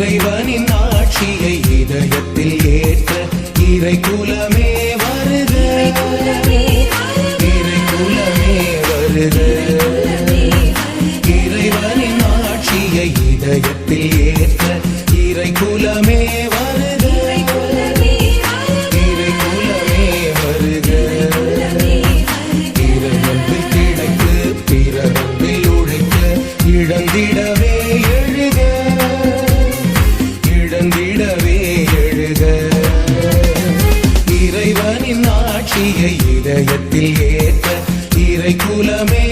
இறைவனின் ஆட்சியை இதயத்தில் ஏற்ற இறை குலமே வருக. இறைவனின் இதயத்தில் ஏற்ற இறை குலமே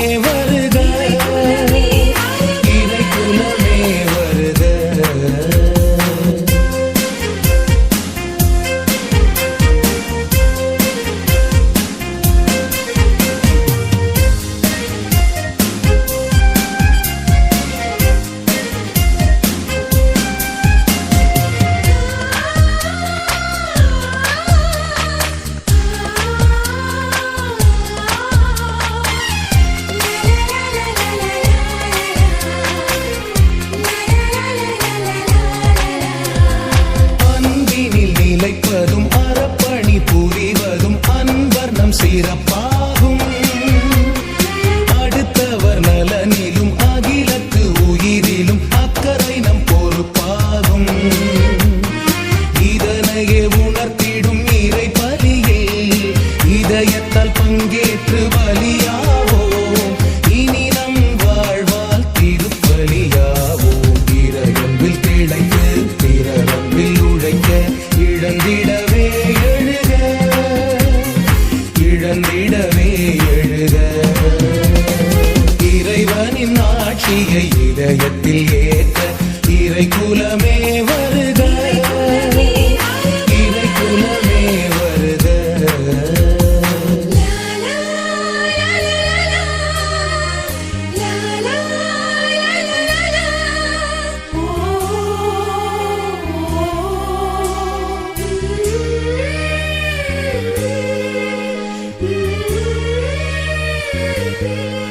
பொறுப்பாகும் இதனையே உணர்த்திடும் இறை பலியே. இதயத்தால் பங்கேற்று பலியாவோம் இனி நம் வாழ்வால் திருப்பலியாவோம் இறையன்பில் திளைத்து பிறரன்பில் உழைக்க இழந்திடவே எழுக. இழந்திடவே எழுக. இறைவனின் ஆட்சியை இதயத்தில் ஏற்ற இறை குலமே வருக இறை குலமே வருக உண்மையில்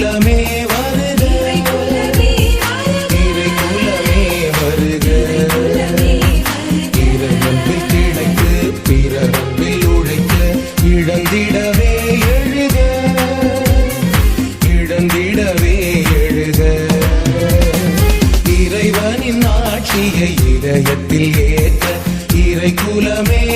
குலமே வருக. இறை குலமே வருக. இறைவன்பில் கிடைத்து பிறரன்பில் உழைக்க இழந்திடவே எழுக. இழந்திடவே எழுக. இறைவனின் ஆட்சியை இதயத்தில் ஏற்ற இறை குலமே